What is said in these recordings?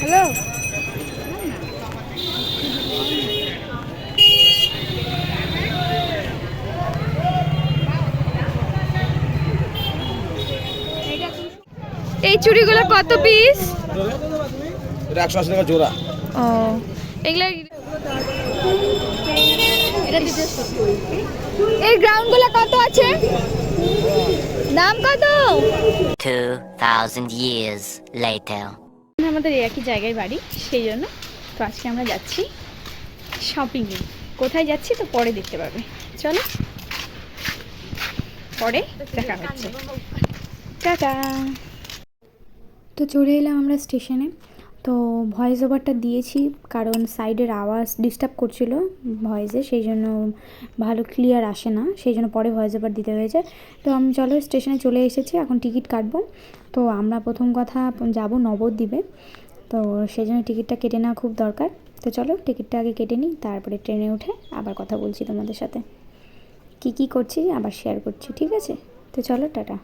Hello? এই চুড়িগুলো কত piece এটা একশো আশি টাকা জোড়া। ও এগুলো এই গ্রাউন্ডগুলো কত আছে? দাম কত? 2,000 years later. আমাদের একই জায়গায় বাড়ি সেই জন্য তো আজকে আমরা যাচ্ছি শপিংয়ে কোথায় যাচ্ছি তো পরে দেখতে পাবে। চলো। পরে দেখা হচ্ছে। টাটা। তো চলে এলাম আমরা স্টেশনে। তো ভয়েস ওভারটা দিয়েছি, কারণ সাইডের আওয়াজ ডিস্টার্ব করছিল ভয়েসে সেই জন্য ভালো ক্লিয়ার আসে না, সেই জন্য পরে ভয়েস ওভার দিতে হয়েছে। তো আমি চলো স্টেশনে চলে এসেছি, এখন টিকিট কাটবো। তো আমরা প্রথম কথা যাব নবদ্বীপে। তো সেই জন্য টিকিটটা কেটে নেওয়া খুব দরকার। তো চলো টিকিটটা আগে কেটে নিই, তারপরে ট্রেনে উঠে আবার কথা বলছি তোমাদের সাথে। কি কি করছি আবার শেয়ার করছি, ঠিক আছে? তো চলো, টাটা।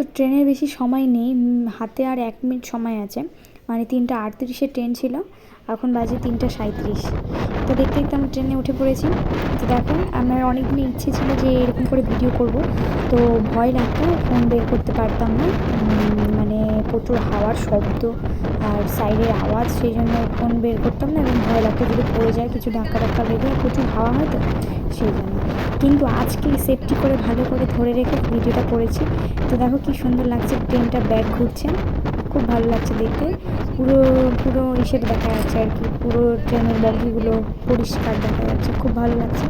তো ট্রেনের বেশি সময় নেই হাতে আর এক মিনিট সময় আছে। মানে তিনটা আটত্রিশে ট্রেন ছিল। এখন বাজে তিনটা সাঁত্রিশ তো দেখতে দেখতে আমরা ট্রেনে উঠে পড়েছি। তো দেখো, আমার অনেক দিনের ইচ্ছে ছিল যে এরকম করে ভিডিও করব। তো ভয় লাগতো, ফোন বের করতে পারতাম না। মানে প্রচুর হাওয়ার শব্দ আর সাইডের আওয়াজ, সেই জন্য ফোন বের করতাম না এবং ভয় লাগতো যদি পড়ে যায়, কিছু ধাক্কা ধাক্কা লেগে প্রচুর হাওয়া হয় তো, সেই জন্য। কিন্তু আজকে সেফটি করে, ভালো করে ধরে রেখে ভিডিওটা করেছি। তো দেখো কি সুন্দর লাগছে, ট্রেনটা ব্যাগ ঘুরছে। খুব ভালো লাগছে দেখতে। পুরো পুরো হিসেবে দেখা যাচ্ছে আর কি। পুরো ট্রেনের বগিগুলো পরিষ্কার দেখা যাচ্ছে খুব ভালো লাগছে।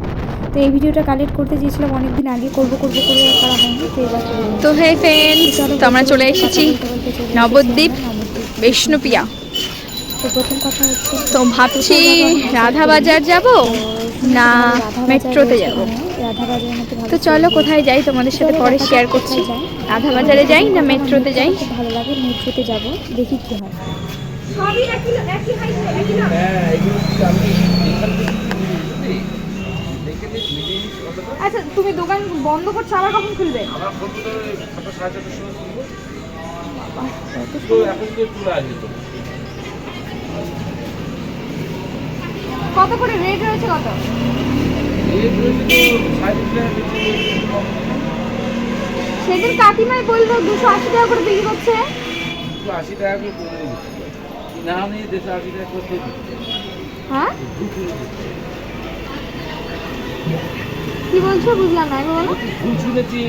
তো এই ভিডিওটা কালেক্ট করতে চেয়েছিলাম অনেকদিন আগে করব করব করে আর করা হয়নি তো এবার তো হে ফ্রেন্ডস চলো তো আমরা চলে এসেছি এসেছি। নবদ্বীপ। বিষ্ণুপিয়া তো প্রথম কথা হচ্ছে তো ভাবছি রাধা বাজার যাব না মেট্রোতে যাব তো চলো কোথায় যাই? তোমাদের সাথে পরে শেয়ার করছি। রাধা বাজারে যাই না মেট্রোতে যাই? ভালো লাগে মেট্রোতে যাব দেখি কি হয় আচ্ছা তুমি দোকান বন্ধ করছ, আবার কখন খুলবে? কত করে রেট রয়েছে কত? সেদিন কাকিমাই বলল দুশো আশি টাকা করে বিক্রি করছে। আশি টাকা করে করে না নিয়ে দেশে আশি টাকা হ্যাঁ? কি বলছো বুঝলাম না একবার বলো। ভুল শুনেছি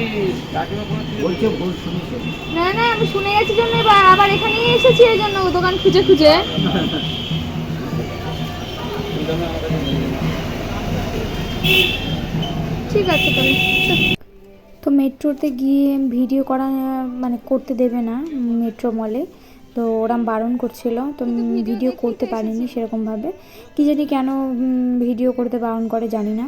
কাকিমা কোনো বলছে ভুল শুনেছে। না না আমি শুনে গেছি জন্য এবার আবার এখানেই এসেছি এই জন্য দোকান খুঁজে খুঁজে। ঠিক আছে তাহলে তো মেট্রোতে গিয়ে ভিডিও করা মানে করতে দেবে না মেট্রো মলে। তো ওরাম বারণ করছিল, তো ভিডিও করতে পারিনি সেরকমভাবে। কী জানি কেন ভিডিও করতে বারণ করে, জানি না।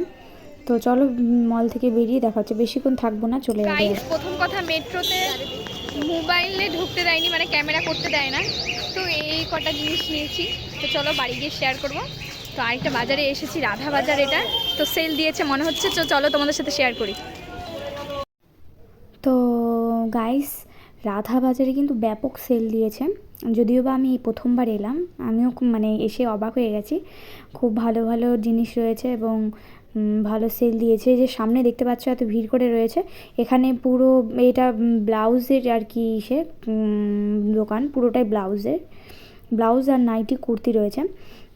তো চলো মল থেকে বেরিয়ে দেখা হচ্ছে। বেশিক্ষণ থাকব না, চলে যাব। প্রথম কথা, মেট্রোতে মোবাইলে ঢুকতে দেয়নি মানে ক্যামেরা করতে দেয় না। তো এই কটা জিনিস নিয়েছি। তো চলো, বাড়ি গিয়ে শেয়ার করব। তো আরেকটা বাজারে এসেছি, রাধা বাজার এটা। তো সেল দিয়েছে, মনে হচ্ছে তো চলো তোমাদের সাথে শেয়ার করি। তো গাইস রাধা বাজারে কিন্তু ব্যাপক সেল দিয়েছে। যদিও বা আমি প্রথমবার এলাম, আমিও মানে এসে অবাক হয়ে গেছি। খুব ভালো ভালো জিনিস রয়েছে এবং ভালো সেল দিয়েছে। যে সামনে দেখতে পাচ্ছ এত ভিড় করে রয়েছে। এখানে পুরো এটা ব্লাউজের আর কি সে দোকান, পুরোটাই ব্লাউজের। ব্লাউজ আর নাইটি, কুর্তি রয়েছে।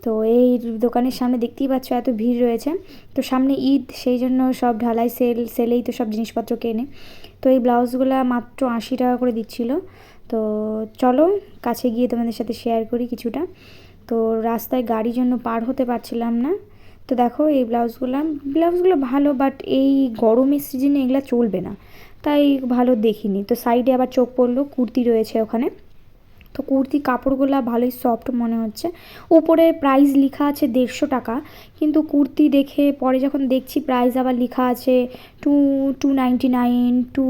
তো এই দোকানের সামনে দেখতেই পাচ্ছ এত ভিড় রয়েছে। তো সামনে ঈদ, সেই জন্য সব ঢালাই সেল, সেলেই তো সব জিনিসপত্র কেনে। তো এই ব্লাউজগুলো মাত্র আশি টাকা করে দিচ্ছিল। তো চলো, কাছে গিয়ে তোমাদের সাথে শেয়ার করি কিছুটা। তো রাস্তায় গাড়ির জন্য পার হতে পারছিলাম না। তো দেখো এই ব্লাউজগুলো ব্লাউজগুলো ভালো বাট এই গরমের সিজনে এগুলো চলবে না। তাই ভালো দেখিনি। তো সাইডে আবার চোখ পড়ল, কুর্তি রয়েছে ওখানে। তো কুর্তি কাপড়গুলো ভালোই সফট মনে হচ্ছে। উপরে প্রাইস লেখা আছে দেড়শো টাকা, কিন্তু কুর্তি দেখে পরে যখন দেখছি প্রাইস আবার লেখা আছে two two ninety nine two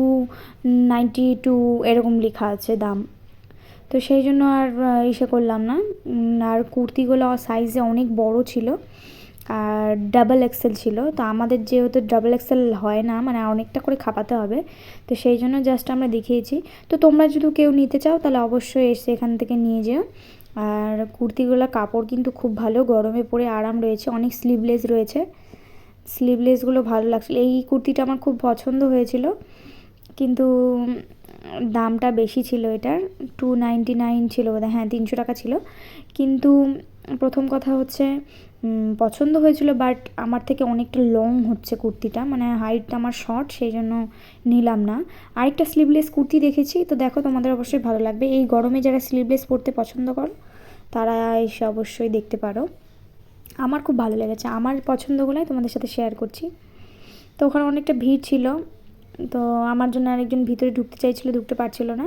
ninety two এরকম লেখা আছে দাম। তো সেই জন্য আর ইসে করলাম না। আর কুর্তিগুলো সাইজে অনেক বড় ছিল। আর ডাবল এক্সেল ছিল। তো আমাদের যেহেতু ডাবল এক্সেল হয় না মানে অনেকটা করে খাপাতে হবে, তো সেই জন্য জাস্ট আমরা দেখিয়েছি। তো তোমরা যদি কেউ নিতে চাও, তাহলে অবশ্যই এসে এখান থেকে নিয়ে যেও। আর কুর্তিগুলোর কাপড় কিন্তু খুব ভালো, গরমে পরে আরাম রয়েছে, অনেক স্লিভলেস রয়েছে। স্লিভলেসগুলো ভালো লাগছিল। এই কুর্তিটা আমার খুব পছন্দ হয়েছিল, কিন্তু দামটা বেশি ছিল এটার। টু নাইনটি নাইন ছিল বোধহয় হ্যাঁ তিনশো টাকা ছিল। কিন্তু প্রথম কথা হচ্ছে পছন্দ হয়েছিল বাট আমার থেকে অনেকটা লং হচ্ছে কুর্তিটা মানে হাইট আমার শর্ট সেই জন্য নিলাম না। আরেকটা স্লিভলেস কুর্তি দেখেছি, তো দেখো তোমাদের অবশ্যই ভালো লাগবে। এই গরমে যারা স্লিভলেস পরতে পছন্দ করো, তারা এসে অবশ্যই দেখতে পারো। আমার খুব ভালো লেগেছে, আমার পছন্দগুলোই তোমাদের সাথে শেয়ার করছি। তো ওখানে অনেকটা ভিড় ছিল, তো আমার জন্য আরেকজন ভিতরে ঢুকতে চাইছিল, ঢুকতে পারছিল না।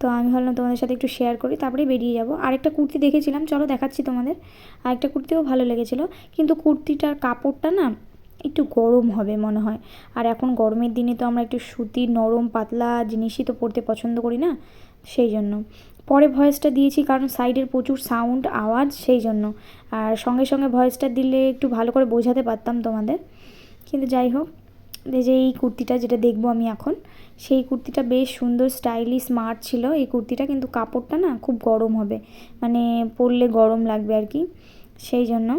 তো আমি ভাবলাম তোমাদের সাথে একটু শেয়ার করি তারপরে বেরিয়ে যাব। আরেকটা কুর্তি দেখেছিলাম, চলো দেখাচ্ছি তোমাদের। আরেকটা কুর্তিও ভালো লেগেছিলো, কিন্তু কুর্তিটার কাপড়টা না একটু গরম হবে মনে হয়। আর এখন গরমের দিনে তো আমরা একটু সুতির নরম, পাতলা জিনিসই তো পরতে পছন্দ করি না, সেই জন্য। পরে ভয়েসটা দিয়েছি, কারণ সাইডের প্রচুর সাউন্ড আওয়াজ, সেই জন্য। আর সঙ্গে সঙ্গে ভয়েসটা দিলে একটু ভালো করে বোঝাতে পারতাম তোমাদের। কিন্তু যাই হোক যে এই কুর্তিটা যেটা দেখব আমি এখন, সেই কুর্তিটা বেশ সুন্দর স্টাইলিশ স্মার্ট ছিল। এই কুর্তিটা কিন্তু কাপড়টা না খুব গরম হবে মানে পরলে গরম লাগবে আর কি। সেই জন্য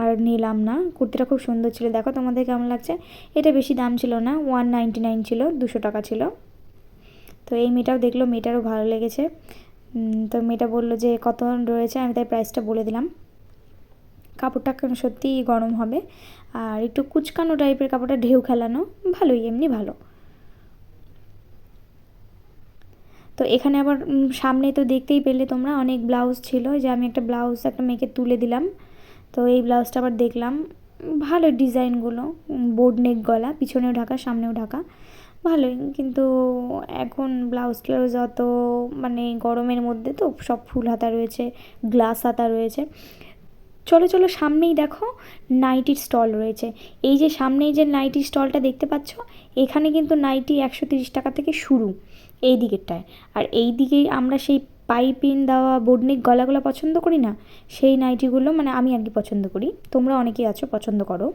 আর নিলাম না। কুর্তিটা খুব সুন্দর ছিল। দেখো তোমাদের কেমন লাগছে? এটা বেশি দাম ছিল না ওয়ান নাইনটি নাইন ছিল, দুশো টাকা ছিল। তো এই মেয়েটাও দেখল, মেয়েটারও ভালো লেগেছে। তো মেয়েটা বলল যে কত রয়েছে? আমি তাই প্রাইসটা বলে দিলাম। কাপড়টা সত্যিই গরম হবে? আর একটু কুচকানো টাইপের কাপড়টা, ঢেউ খেলানো, ভালোই, এমনি ভালো। তো এখানে আবার সামনে তো দেখতেই পেলে তোমরা, অনেক ব্লাউজ ছিল। যে আমি একটা ব্লাউজ একটা মেয়েকে তুলে দিলাম। তো এই ব্লাউজটা আবার দেখলাম ভালো ডিজাইনগুলো বোর্ড নেক গলা, পিছনেও ঢাকা, সামনেও ঢাকা। ভালোই, কিন্তু এখন ব্লাউজ ট্লাউজ অত মানে গরমের মধ্যে তো সব ফুল হাতা রয়েছে গ্লাস হাতা রয়েছে। চলো চলো, সামনেই দেখো নাইটির স্টল রয়েছে। এই যে সামনেই যে নাইটির স্টলটা দেখতে পাচ্ছ, এখানে কিন্তু নাইটি একশো তিরিশ টাকা থেকে শুরু, এই দিকেরটায়। আর এই দিকেই আমরা সেই পাইপিন দেওয়া বোর্ডনিক গলাগুলো পছন্দ করি না, সেই নাইটিগুলো মানে আমি আর কি পছন্দ করি। তোমরা অনেকেই আছো, পছন্দ করো।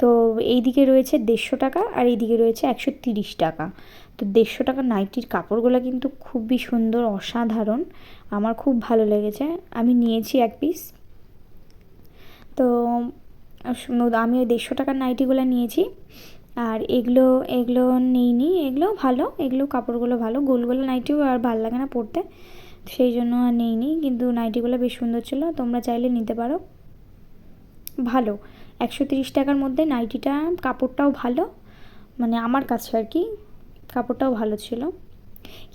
তো এই দিকে রয়েছে দেড়শো টাকা আর এই দিকে রয়েছে একশো তিরিশ টাকা। তো দেড়শো টাকা নাইটির কাপড়গুলো কিন্তু খুবই সুন্দর, অসাধারণ। আমার খুব ভালো লেগেছে। আমি নিয়েছি এক পিস। তো আমি ওই দেড়শো টাকার নাইটিগুলো নিয়েছি। আর এগুলো এগুলো নিইনি, এগুলো ভালো, এগুলো কাপড়গুলো ভালো, গোলগোলা নাইটিও আর ভালো লাগে না পরতে, সেই জন্য আর নিইনি, কিন্তু নাইটিগুলো বেশ সুন্দর ছিল, তোমরা চাইলে নিতে পারো। ভালো, একশো তিরিশ টাকার মধ্যে নাইটিটা, কাপড়টাও ভালো মানে আমার কাছে আর কি, কাপড়টাও ভালো ছিল।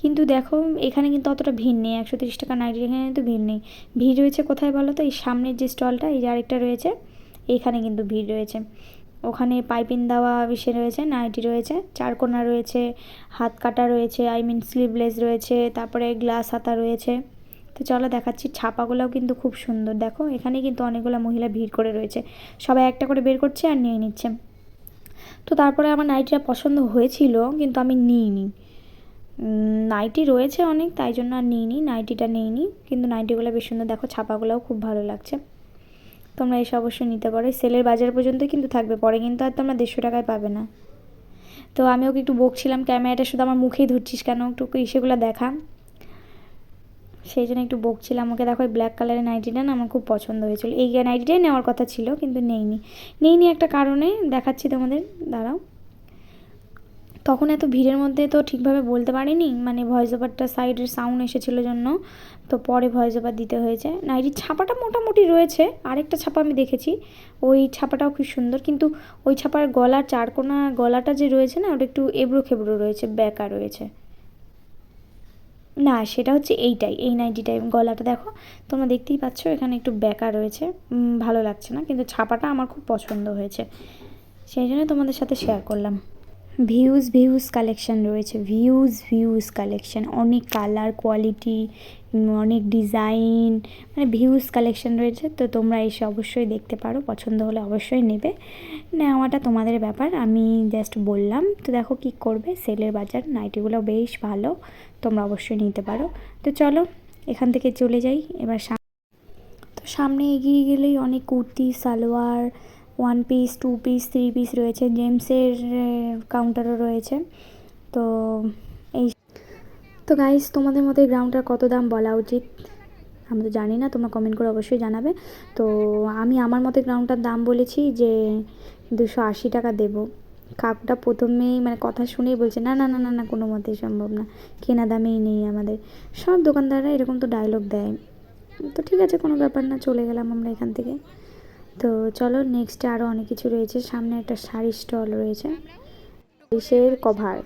কিন্তু দেখো, এখানে কিন্তু অতটা ভিড় নেই, একশো তিরিশ টাকা নাইটির এখানে কিন্তু ভিড় নেই। ভিড় রয়েছে কোথায় বলো তো? এই সামনের যে স্টলটা এই যে আরেকটা রয়েছে এইখানে কিন্তু ভিড় রয়েছে। ওখানে পাইপিং দেওয়া বিষয় রয়েছে নাইটি রয়েছে, চারকোনা রয়েছে, হাত কাটা রয়েছে আই মিন স্লিভলেস রয়েছে, তারপরে গ্লাস হাতা রয়েছে। তো চলো দেখাচ্ছি, ছাপাগুলোও কিন্তু খুব সুন্দর। দেখো, এখানে কিন্তু অনেকগুলো মহিলা ভিড় করে রয়েছে। সবাই একটা করে বের করছে আর নিয়ে নিচ্ছে। তো তারপরে আমার নাইটিটা পছন্দ হয়েছিল, কিন্তু আমি নিইনি। নাইটি রয়েছে অনেক, তাই জন্য আর নিইনি নাইটিটা নিইনি। কিন্তু নাইটিগুলো বেশ সুন্দর। দেখো, ছাপাগুলোও খুব ভালো লাগছে। তোমরা এসে অবশ্যই নিতে পারো। সেলের বাজার পর্যন্ত কিন্তু থাকবে। পরে কিন্তু আর তোমরা দেড়শো টাকায় পাবে না। তো আমি ওকে একটু বকছিলাম ক্যামেরাটা, শুধু আমার মুখেই ধরছিস কেন? একটু সেগুলো দেখা। সেই জন্য একটু বকছিলাম। ওকে দেখো ব্ল্যাক কালারের নাইটিটা না আমার খুব পছন্দ হয়েছিল। এই নাইটিটাই নেওয়ার কথা ছিল, কিন্তু নেইনি। নেইনি একটা কারণে দেখাচ্ছি তোমাদের। দাঁড়াও। তখন এত ভিড়ের মধ্যে তো ঠিকভাবে বলতে পারিনি। মানে ভয়েস ওভারটা সাইডের সাউন্ড এসেছিল জন্য। তো পরে ভয়েস ওভার দিতে হয়েছে। নাইটির ছাপাটা মোটামুটি রয়েছে। আরেকটা ছাপা আমি দেখেছি। ওই ছাপাটাও খুব সুন্দর। কিন্তু ওই ছাপার গলার চারকোনা গলাটা যে রয়েছে না, ওটা একটু এবড়ো খেবড়ো রয়েছে ব্যাকা রয়েছে। না, সেটা হচ্ছে এইটাই, এই নাইটিটাই গলাটা দেখো। তোমরা দেখতেই পাচ্ছ, এখানে একটু ব্যাকা রয়েছে। ভালো লাগছে না, কিন্তু ছাপাটা আমার খুব পছন্দ হয়েছে। সেই জন্য তোমাদের সাথে শেয়ার করলাম। ভিউজ ভিউজ কালেকশন রয়েছে। Views views collection. অনেক কালার, কোয়ালিটি, অনেক ডিজাইন মানে ভিউজ কালেকশন রয়েছে। তো তোমরা এসে অবশ্যই দেখতে পারো। পছন্দ হলে অবশ্যই নেবে। নেওয়াটা তোমাদের ব্যাপার। আমি জাস্ট বললাম। তো দেখো কি করবে? সেলের বাজার, নাইটিগুলো বেশ ভালো। তোমরা অবশ্যই নিতে পারো। তো চলো, এখান থেকে চলে যাই। এবার সামনে এগিয়ে গেলেই অনেক kurti, salwar one piece, two piece, three piece রয়েছে, জেমসের কাউন্টারও রয়েছে। তো এই তো গাইস তোমাদের মতো গ্রাউন্ডটার কত দাম বলা উচিত? আমি তো জানি না, তোমরা কমেন্ট করে অবশ্যই জানাবে। তো আমি আমার মতে গ্রাউন্ডটার দাম বলেছি যে দুশো আশি টাকা দেবো। কাকুটা প্রথমেই মানে কথা শুনেই বলছে, না না না না না, কোনো মতেই সম্ভব না। কেনা দামেই নেই আমাদের। সব দোকানদাররা এরকম তো ডায়লগ দেয়। তো ঠিক আছে, কোনো ব্যাপার না, চলে গেলাম আমরা এখান থেকে। তো চলো নেক্সটে আরও অনেক কিছু রয়েছে। সামনে একটা শাড়ির স্টল রয়েছে। বালিশের কভার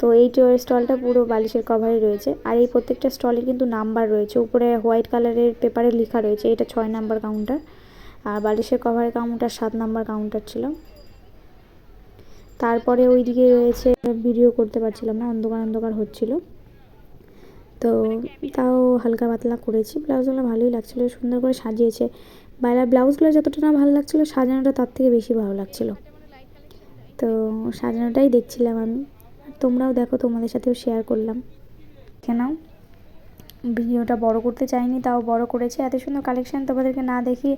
তো এই স্টলটা পুরো বালিশের কভারই রয়েছে। আর এই প্রত্যেকটা স্টলে কিন্তু নাম্বার রয়েছে। উপরে হোয়াইট কালারের পেপারে লেখা রয়েছে। এটা ছয় নাম্বার কাউন্টার আর বালিশের কভারের কাউন্টার সাত নাম্বার কাউন্টার ছিল। তারপরে ওইদিকে রয়েছে ভিডিও করতে পারছিলাম না। অন্ধকার অন্ধকার হচ্ছিল। তো তাও হালকা পাতলা করেছি। ব্লাউজগুলো ভালোই লাগছিল। সুন্দর করে সাজিয়েছে। বাইরের ব্লাউজগুলো যতটা না ভালো লাগছিল, সাজানোটা তার থেকে বেশি ভালো লাগছিল। তো সাজানোটাই দেখছিলাম আমি। তোমরাও দেখো, তোমাদের সাথেও শেয়ার করলাম। কেন ভিডিওটা বড় করতে চাইনি, তাও বড় করেছে। এত সুন্দর কালেকশন তোমাদেরকে না দেখি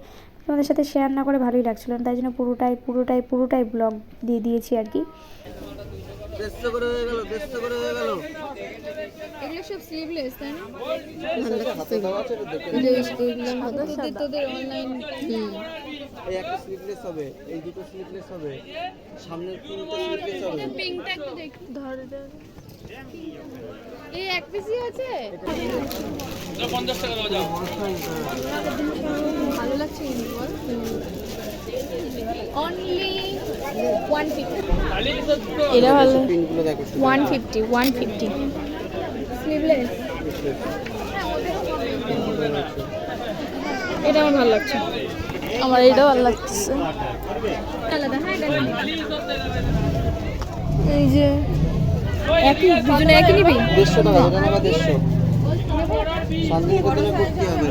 তোমাদের সাথে শেয়ার না করে ভালোই লাগছিল। তাই জন্য পুরোটাই পুরোটাই পুরোটাই ব্লগ দিয়ে দিয়েছি আর কি। দেড়শো করে হয়ে গেল দেড়শো করে হয়ে গেল। এগুলো সব স্লিভলেস তাই না? তোদের তোদের অনলাইন এই একটা স্লিপলেস হবে এই দুটো স্লিপলেস হবে সামনের তিনটে স্লিপলেস হবে। পিঙ্কটা একটু দেখ। ধর। এই এক পিসই আছে? ভালো লাগছে কিন্তু বল। অনলি ওয়ান ফিফটি এটা ভালো। One fifty one fifty sleeveless এটা আমার ভালো লাগছে। আমার এটা ভালো এটা এই যে একই দুজনে একই নিবি? দেড়শো টাকা এটা নেবা দেড়শো। শান্তিনিকেতনে ভর্তি হবে?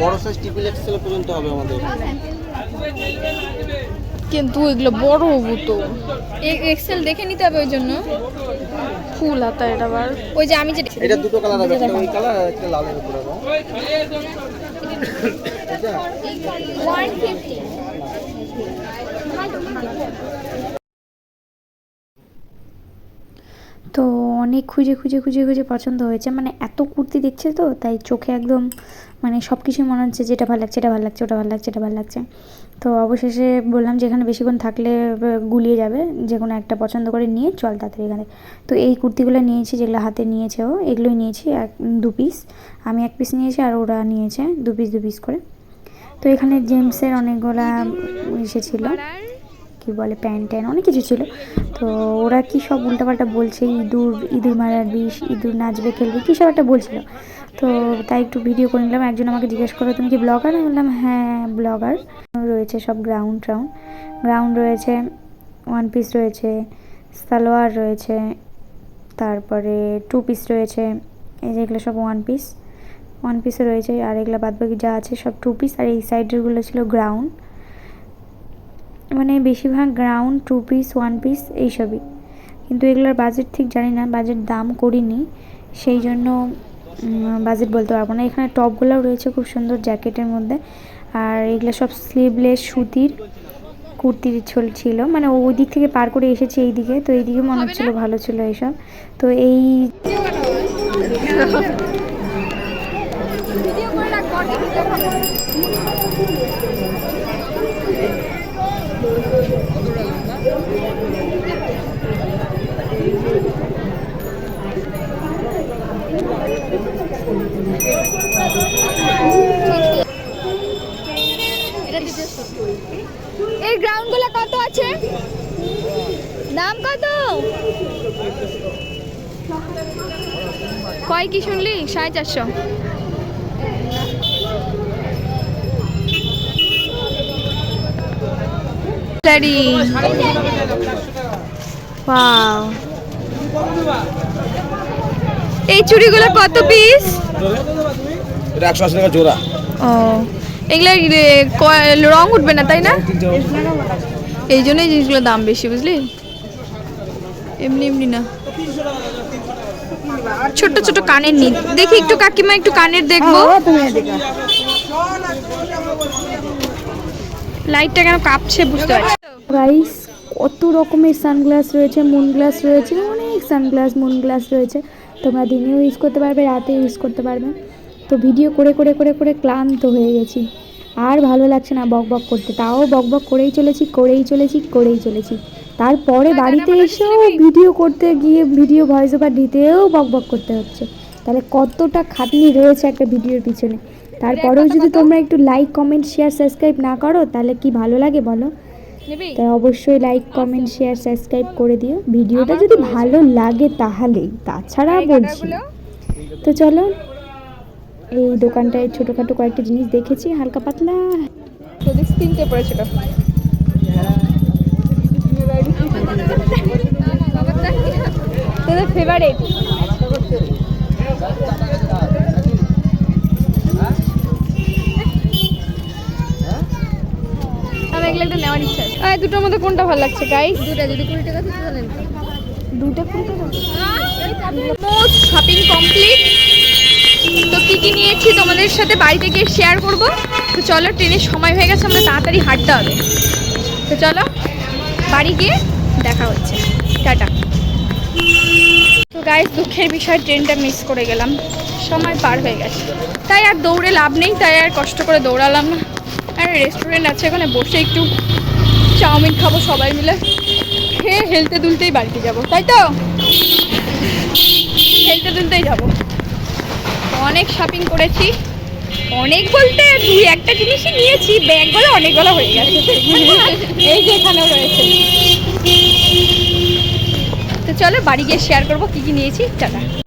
বড় সাইজ ট্রিপল এক্সেল পর্যন্ত হবে আমাদের। কিন্তু এগুলো বড় হবু তো এক্সেল দেখে নিতে হবে ওই জন্য। ফুল হাতা এটা আবার। ওই যে আমি যে এটা দুটো কালার হবে একটা ওই কালার আর একটা লালের উপরে তো অনেক খুঁজে খুঁজে খুঁজে খুঁজে পছন্দ হয়েছে। মানে এত কুর্তি দেখছে তো তাই চোখে একদম মানে সব কিছুই মনে হচ্ছে যেটা ভালো লাগছে এটা ভালো লাগছে ওটা ভালো লাগছে এটা ভালো লাগছে। তো অবশেষে বললাম যে এখানে বেশিক্ষণ থাকলে গুলিয়ে যাবে। যে কোনো একটা পছন্দ করে নিয়ে চল তাড়াতাড়ি এখানে। তো এই কুর্তিগুলো নিয়েছি, যেগুলো হাতে নিয়েছে ও, এগুলোই নিয়েছি এক, দু পিস আমি এক পিস নিয়েছি আর ওরা নিয়েছে দু পিস দু পিস করে। তো এখানে জেমসের অনেকগুলা এসেছিল কি বলে, প্যান্ট ট্যান অনেক কিছু ছিল। তো ওরা কি সব উল্টাপাল্টা বলছে? ইঁদুর ইঁদুর মারার বিষ, ইঁদুর নাচবে, খেলবে, কী সব একটা বলছিল। তো তাই একটু ভিডিও করে নিলাম। একজন আমাকে জিজ্ঞেস করল, তুমি কি ব্লগার আমি বললাম হ্যাঁ ব্লগার রয়েছে সব গ্রাউন্ড ট্রাউন্ড গ্রাউন্ড রয়েছে ওয়ান পিস রয়েছে, সালোয়ার রয়েছে, তারপরে টু পিস রয়েছে। এই যেগুলো সব ওয়ান পিস ওয়ান পিসও রয়েছে, আর এগুলো বাদবাকি যা আছে সব টু পিস আর এই সাইডেরগুলো ছিল গ্রাউন্ড মানে বেশিরভাগ ground two piece one piece এইসবই। কিন্তু এগুলোর বাজেট ঠিক জানি না বাজেট দাম করিনি। সেই জন্য বাজেট বলতে পারব না। এখানে টপগুলোও রয়েছে খুব সুন্দর জ্যাকেটের মধ্যে। আর এগুলো সব স্লিভলেস সুতির কুর্তির ছোল ছিল। মানে ওই দিক থেকে পার করে এসেছে এই দিকে তো এইদিকে মনে হচ্ছিল ভালো ছিল এইসব তো এই ভিডিও করে রাখ পরে দেখাবো এই গ্রাউন্ডগুলো কত আছে? দাম কত? কয় কি শুনলি? সাড়ে চারশো। স্টাডি ওয়াও এই চুড়িগুলো কত পিস এটা একশো আশি টাকা জোড়া। ও এগুলো রং উঠবে না তাই না? এই জন্যই জিনিসগুলোর দাম বেশি বুঝলি? এমনি এমনি না। ছোট ছোট কানের নি দেখি একটু কাকিমা একটু কানের দেখব। লাইটটা কেন কাঁপছে বুঝতে পারছি গাইস কত রকমের সানগ্লাস রয়েছে মুন গ্লাস রয়েছে অনেক সানগ্লাস মুন গ্লাস রয়েছে। তোমরা দিনেও ইউজ করতে পারবে রাতে ইউজ করতে পারবে। তো ভিডিও করে করে করে করে ক্লান্ত হয়ে গেছি। আর ভালো লাগছে না বক বক করতে। তাও বক বক করেই চলেছি করেই চলেছি করেই চলেছি। তারপরে বাড়িতে এসেও ভিডিও করতে গিয়ে ভিডিও ভয়েস ওভার দিতেও বক বক করতে হচ্ছে। তাহলে কতটা খাটনি রয়েছে একটা ভিডিওর পিছনে। তারপরেও যদি তোমরা একটু লাইক কমেন্ট শেয়ার সাবস্ক্রাইব না করো তাহলে কি ভালো লাগে বলো? তাই অবশ্যই লাইক কমেন্ট শেয়ার সাবস্ক্রাইব করে দিও। ভিডিওটা যদি ভালো লাগে তাহলে তাছাড়া বলছি। তো চলো এই দোকানটায় ছোটোখাটো কয়েকটা জিনিস দেখেছি হালকা পাতলা। তোদের তিনটে পড়েছিল। তোদের ফেভারিট আমার এগুলো একটা নেওয়ার ইচ্ছা আছে। আয় দুটোর মধ্যে কোনটা ভালো লাগছে গাইস দুটা যদি কুড়ি টাকা থেকে জানেন। দুটো কুড়ি টাকা? মোস্ট শপিং কমপ্লিট তো কী কী নিয়েছি তোমাদের সাথে বাড়িতে গিয়ে শেয়ার করব? তো চলো ট্রেনের সময় হয়ে গেছে আমরা তাড়াতাড়ি হাঁটতে হবে। তো চলো বাড়ি গিয়ে দেখা হচ্ছে। টাটা। তো গাইস দুঃখের বিষয় ট্রেনটা মিস করে গেলাম। সময় পার হয়ে গেছে। তাই আর দৌড়ে লাভ নেই তাই আর কষ্ট করে দৌড়ালাম না। রেস্টুরেন্ট আছে, ওখানে বসে একটু চাউমিন খাব সবাই মিলে। খেয়ে হেলতে দুলতেই বাড়িতে যাব, তাই তো? হেলতে দুলতেই যাব। অনেক শপিং করেছি, অনেক বলতে দুই একটা জিনিসই নিয়েছি ব্যাগ ব্যাগগুলো অনেকগুলো হয়ে গেছে। এই যে এখানেও রয়েছে। তো চলো বাড়ি গিয়ে শেয়ার করব, কী কী নিয়েছি, টাটা।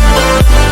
Thank